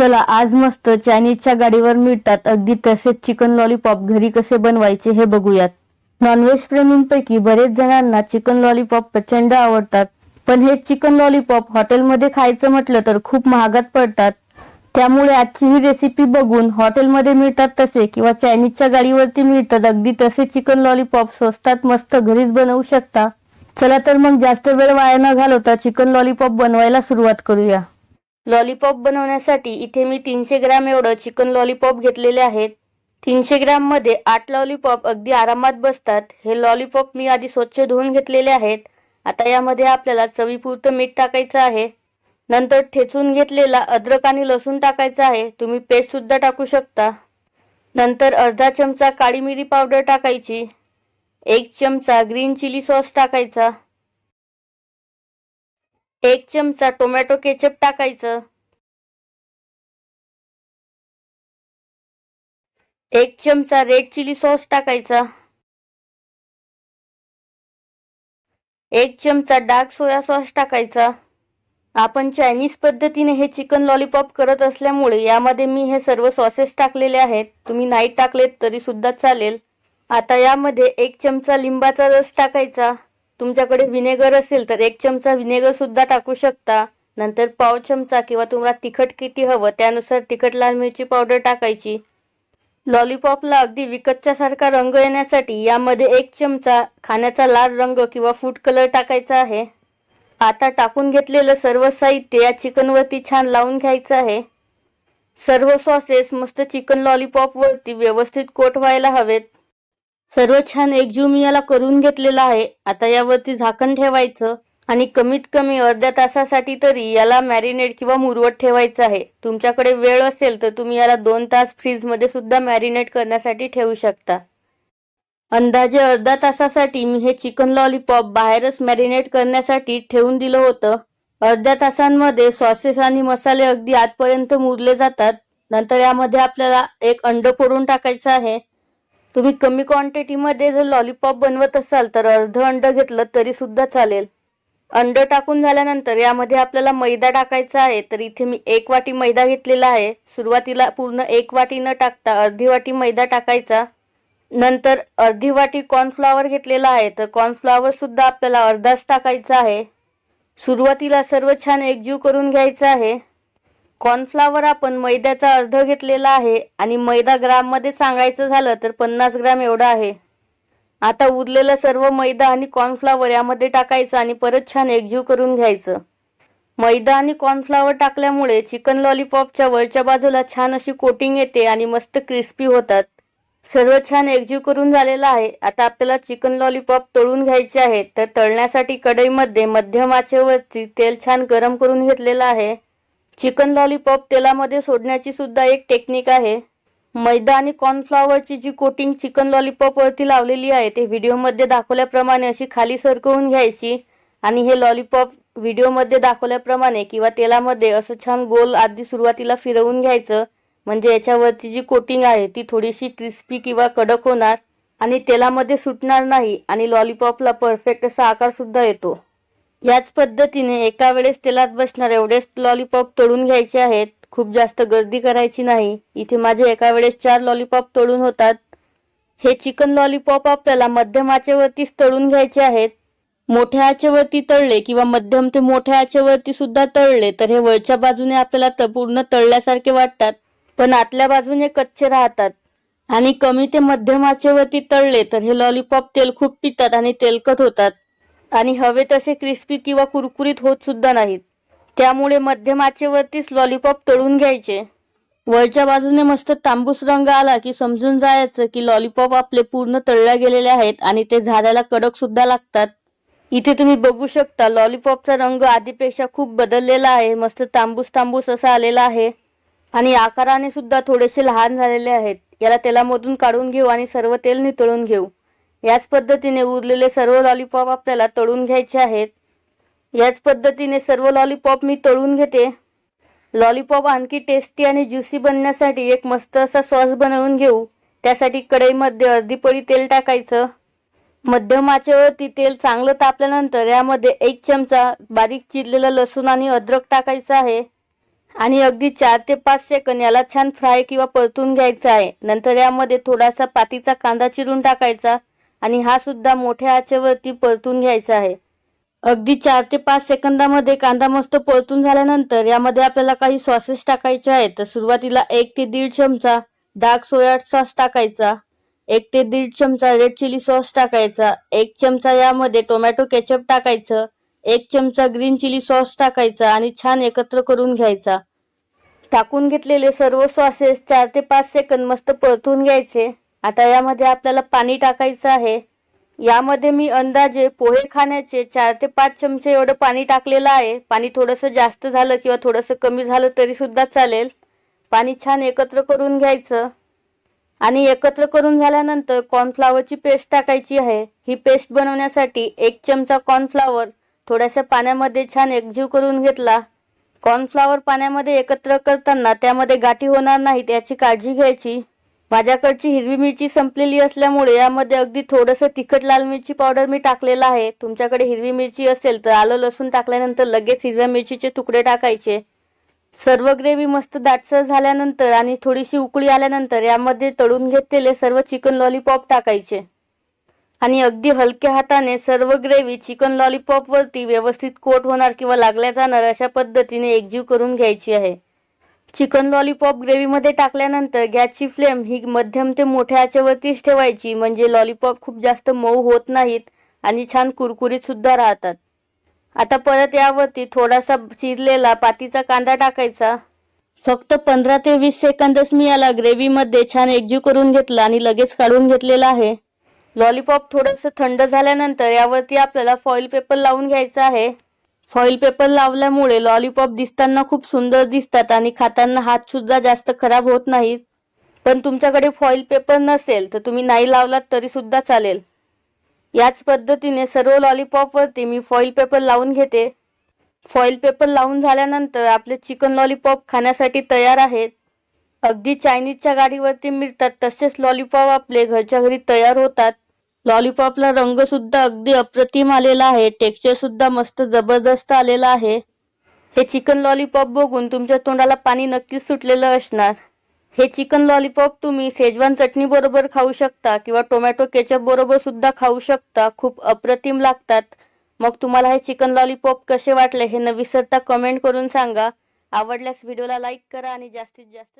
चला आज मस्त चायनीजच्या गाडीवर मिळतात. अगदी तसेच चिकन लॉलीपॉप घरी कसे बनवायचे हे बघूयात. नॉनव्हेज प्रेमींपैकी बरेच जणांना चिकन लॉलीपॉप प्रचंड आवडतात. पण हे चिकन लॉलीपॉप हॉटेलमध्ये खायचं म्हटलं तर खूप महागात पडतात. त्यामुळे आजची ही रेसिपी बघून हॉटेलमध्ये मिळतात तसे किंवा चायनीजच्या गाडीवरती मिळतात अगदी तसे चिकन लॉलीपॉप स्वस्तात मस्त घरीच बनवू शकता. चला तर मग जास्त वेळ वाया न घालवता चिकन लॉलीपॉप बनवायला सुरुवात करूया. लॉलीपॉप बनवण्यासाठी इथे मी तीनशे ग्रॅम एवढं चिकन लॉलीपॉप घेतलेले आहेत. तीनशे ग्रॅममध्ये आठ लॉलीपॉप अगदी आरामात बसतात. हे लॉलीपॉप मी आधी स्वच्छ धुवून घेतलेले आहेत. आता यामध्ये आपल्याला चवीपुरतं मीठ टाकायचं आहे. नंतर ठेचून घेतलेला अद्रक आणि लसूण टाकायचा आहे. तुम्ही पेस्टसुद्धा टाकू शकता. नंतर अर्धा चमचा काळी मिरी पावडर टाकायची. एक चमचा ग्रीन चिली सॉस टाकायचा. एक चमचा टोमॅटो केचप टाकायचं. एक चमचा रेड चिली सॉस टाकायचा. एक चमचा डार्क सोया सॉस टाकायचा. आपण चायनीज पद्धतीने हे चिकन लॉलीपॉप करत असल्यामुळे यामध्ये मी हे सर्व सॉसेस टाकलेले आहेत. तुम्ही नाही टाकलेत तरी सुद्धा चालेल. आता यामध्ये एक चमचा लिंबाचा रस टाकायचा. तुमच्याकडे व्हिनेगर असेल तर एक चमचा व्हिनेगर सुद्धा टाकू शकता. नंतर पाव चमचा किंवा तुम्हाला तिखट किती हवं त्यानुसार तिखट लाल मिरची पावडर टाकायची. लॉलीपॉपला अगदी विकतच्या सारखा रंग येण्यासाठी यामध्ये एक चमचा खाण्याचा लाल रंग किंवा फूड कलर टाकायचा आहे. आता टाकून घेतलेलं सर्व साहित्य या चिकनवरती छान लावून घ्यायचं आहे. सर्व सॉसेस मस्त चिकन लॉलीपॉपवरती व्यवस्थित कोट व्हायला हवेत. सर्व छान एकजीव मी याला करून घेतलेला आहे. आता यावरती झाकण ठेवायचं आणि कमीत कमी अर्ध्या तासासाठी तरी याला मॅरिनेट किंवा मुरवत ठेवायचं आहे. तुमच्याकडे वेळ असेल तर तुम्ही याला दोन तास फ्रीजमध्ये सुद्धा मॅरिनेट करण्यासाठी ठेवू शकता. अंदाजे अर्धा तासासाठी मी हे चिकन लॉलीपॉप बाहेरच मॅरिनेट करण्यासाठी ठेवून दिलं होतं. अर्ध्या तासांमध्ये सॉसेस आणि मसाले अगदी आतपर्यंत मुरले जातात. नंतर यामध्ये आपल्याला एक अंड फोडून टाकायचं आहे. तुम्ही कमी क्वांटिटीमध्ये जर लॉलीपॉप बनवत असाल तर अर्ध अंड घेतलं तरी सुद्धा चालेल. अंड टाकून झाल्यानंतर यामध्ये आपल्याला मैदा टाकायचा आहे तर इथे मी एक वाटी मैदा घेतलेला आहे. सुरुवातीला पूर्ण एक वाटी न टाकता अर्धी वाटी मैदा टाकायचा. नंतर अर्धी वाटी कॉर्नफ्लॉवर घेतलेला आहे तर कॉर्नफ्लॉवर सुद्धा आपल्याला अर्धाच टाकायचा आहे. सुरुवातीला सर्व छान एकजीव करून घ्यायचं आहे. कॉर्नफ्लावर आपण मैद्याचा अर्ध घेतलेला आहे आणि मैदा ग्राममध्ये सांगायचं झालं तर पन्नास ग्राम एवढा आहे. आता उरलेला सर्व मैदा आणि कॉर्नफ्लावर यामध्ये टाकायचं आणि परत छान एकजीव करून घ्यायचं. मैदा आणि कॉर्नफ्लावर टाकल्यामुळे चिकन लॉलीपॉपच्या वरच्या बाजूला छान अशी कोटिंग येते आणि मस्त क्रिस्पी होतात. सर्व छान एकजीव करून झालेला आहे. आता आपल्याला चिकन लॉलीपॉप तळून घ्यायचे आहे. तर तळण्यासाठी कढईमध्ये मध्यम आचेवरती तेल छान गरम करून घेतलेलं आहे. चिकन लॉलीपॉप तेलामध्ये सोडण्याची सुद्धा एक टेक्निक आहे. मैदा आणि कॉर्नफ्लॉवरची जी कोटिंग चिकन लॉलीपॉपवरती लावलेली आहे ते व्हिडिओमध्ये दाखवल्याप्रमाणे अशी खाली सरकवून घ्यायची आणि हे लॉलीपॉप व्हिडिओमध्ये दाखवल्याप्रमाणे किंवा तेलामध्ये असं छान गोल आधी सुरुवातीला फिरवून घ्यायचं. म्हणजे याच्यावरची जी कोटिंग आहे ती थोडीशी क्रिस्पी किंवा कडक होणार आणि तेलामध्ये सुटणार नाही आणि लॉलीपॉपला परफेक्ट असा आकार सुद्धा येतो. याच पद्धतीने एका वेळेस तेलात बसणार एवढेच लॉलीपॉप तळून घ्यायचे आहेत खूप जास्त गर्दी करायची नाही. इथे माझे एका वेळेस चार लॉलीपॉप तळून होतात. हे चिकन लॉलीपॉप आपल्याला मध्यम आचेवरतीच तळून घ्यायचे आहेत. मोठ्या आचेवरती तळले किंवा मध्यम ते मोठ्या आचेवरती सुद्धा तळले तर हे वरच्या बाजूने आपल्याला पूर्ण तळल्यासारखे वाटतात पण आतल्या बाजूने कच्चे राहतात. आणि कमी ते मध्यम आचेवरती तळले तर हे लॉलीपॉप तेल खूप पितात आणि तेलकट होतात. आणि हवे तसे क्रिस्पी किंवा कुरकुरीत होत सुद्धा नाहीत. त्यामुळे मध्यम आचेवरतीच लॉलीपॉप तळून घ्यायचे. वरच्या बाजूने मस्त तांबूस रंग आला की समजून जायचं की लॉलीपॉप आपले पूर्ण तळल्या गेलेले आहेत आणि ते झाडाला कडक सुद्धा लागतात. इथे तुम्ही बघू शकता लॉलीपॉपचा रंग आधीपेक्षा खूप बदललेला आहे. मस्त तांबूस तांबूस असा आलेला आहे. आणि आकाराने सुद्धा थोडेसे लहान झालेले आहेत. याला तेलामधून काढून घेऊ आणि सर्व तेल नितळून घेऊ. याच पद्धतीने उरलेले सर्व लॉलीपॉप आपल्याला तळून घ्यायचे आहेत. याच पद्धतीने सर्व लॉलीपॉप मी तळून घेते. लॉलीपॉप आणखी टेस्टी आणि ज्युसी बनण्यासाठी एक मस्त असा सॉस बनवून घेऊ. त्यासाठी कढईमध्ये अर्धी पळी तेल टाकायचं. मध्यम आचेवरती तेल चांगलं तापल्यानंतर यामध्ये एक चमचा बारीक चिरलेलं लसूण आणि अद्रक टाकायचं आहे. आणि अगदी चार ते पाच सेकंद याला छान फ्राय किंवा परतून घ्यायचं आहे. नंतर यामध्ये थोडासा पातीचा कांदा चिरून टाकायचा. आणि हा सुद्धा मोठ्या आचेवरती परतून घ्यायचा आहे. अगदी चार ते पाच सेकंदामध्ये कांदा मस्त परतून झाल्यानंतर यामध्ये आपल्याला काही सॉसेस टाकायचे आहेत. तर सुरुवातीला एक ते दीड चमचा डार्क सोया सॉस टाकायचा एक ते दीड चमचा रेड चिली सॉस टाकायचा एक चमचा यामध्ये टोमॅटो केचप टाकायचं एक चमचा ग्रीन चिली सॉस टाकायचा आणि छान एकत्र करून घ्यायचा. टाकून घेतलेले सर्व सॉसेस चार ते पाच सेकंद मस्त परतून घ्यायचे. आता यामध्ये आपल्याला पाणी टाकायचं आहे. यामध्ये मी अंदाजे पोहे खाण्याचे चार ते पाच चमचे एवढं पाणी टाकलेलं आहे. पाणी थोडंसं जास्त झालं किंवा थोडंसं कमी झालं तरीसुद्धा चालेल. पाणी छान एकत्र करून घ्यायचं. आणि एकत्र करून झाल्यानंतर कॉर्नफ्लावरची पेस्ट टाकायची आहे. ही पेस्ट बनवण्यासाठी एक चमचा कॉर्नफ्लावर थोड्याशा पाण्यामध्ये छान एकजीव करून घेतला. कॉर्नफ्लावर पाण्यामध्ये एकत्र करताना त्यामध्ये गाठी होणार नाहीत याची काळजी घ्यायची. माझ्याकडची हिरवी मिरची संपलेली असल्यामुळे यामध्ये अगदी थोडंसं तिखट लाल मिरची पावडर मी टाकलेलं आहे. तुमच्याकडे हिरवी मिरची असेल तर आलं लसूण टाकल्यानंतर लगेच हिरव्या मिरचीचे तुकडे टाकायचे. सर्व ग्रेव्ही मस्त दाटसर झाल्यानंतर आणि थोडीशी उकळी आल्यानंतर यामध्ये तळून घेतलेले सर्व चिकन लॉलीपॉप टाकायचे. आणि अगदी हलक्या हाताने सर्व ग्रेव्ही चिकन लॉलीपॉपवरती व्यवस्थित कोट होणार किंवा लागल्या जाणार अशा पद्धतीने एकजीव करून घ्यायची आहे. चिकन लॉलीपॉप ग्रेव्हीमध्ये टाकल्यानंतर गॅसची फ्लेम ही मध्यम ते मोठ्या आचेवरतीच ठेवायची. म्हणजे लॉलीपॉप खूप जास्त मऊ होत नाहीत आणि छान कुरकुरीत सुद्धा राहतात. आता परत यावरती थोडासा चिरलेला पातीचा कांदा टाकायचा. फक्त पंधरा ते वीस सेकंदच मी याला ग्रेव्हीमध्ये छान एकजीव करून घेतला आणि लगेच काढून घेतलेला आहे. लॉलीपॉप थोडंसं थंड झाल्यानंतर यावरती आपल्याला फॉईल पेपर लावून घ्यायचा आहे. फॉईल पेपर लावल्यामुळे लॉलीपॉप दिसताना खूप सुंदर दिसतात आणि खाताना हात सुद्धा जास्त खराब होत नाहीत. पण तुमच्याकडे फॉईल पेपर नसेल तर तुम्ही नाही लावलात तरी सुद्धा चालेल. याच पद्धतीने सर्व लॉलीपॉपवरती मी फॉईल पेपर लावून घेते. फॉईल पेपर लावून झाल्यानंतर आपले चिकन लॉलीपॉप खाण्यासाठी तयार आहेत. अगदी चायनीजच्या गाडीवरती मिळतात तसेच लॉलीपॉप आपले घरच्या घरी तयार होतात. लॉलीपॉपला रंग सुद्धा अगदी अप्रतिम आलेला आहे. टेक्स्चर सुद्धा मस्त जबरदस्त आलेला आहे. हे चिकन लॉलीपॉप बघून तुमच्या तोंडाला पाणी नक्कीच सुटलेलं असणार. हे चिकन लॉलीपॉप तुम्ही शेजवान चटणी बरोबर खाऊ शकता किंवा टोमॅटो केचप बरोबर सुद्धा खाऊ शकता. खूप अप्रतिम लागतात. मग तुम्हाला हे चिकन लॉलीपॉप कसे वाटले हे न विसरता कमेंट करून सांगा. आवडल्यास व्हिडिओला लाईक करा आणि जास्तीत जास्त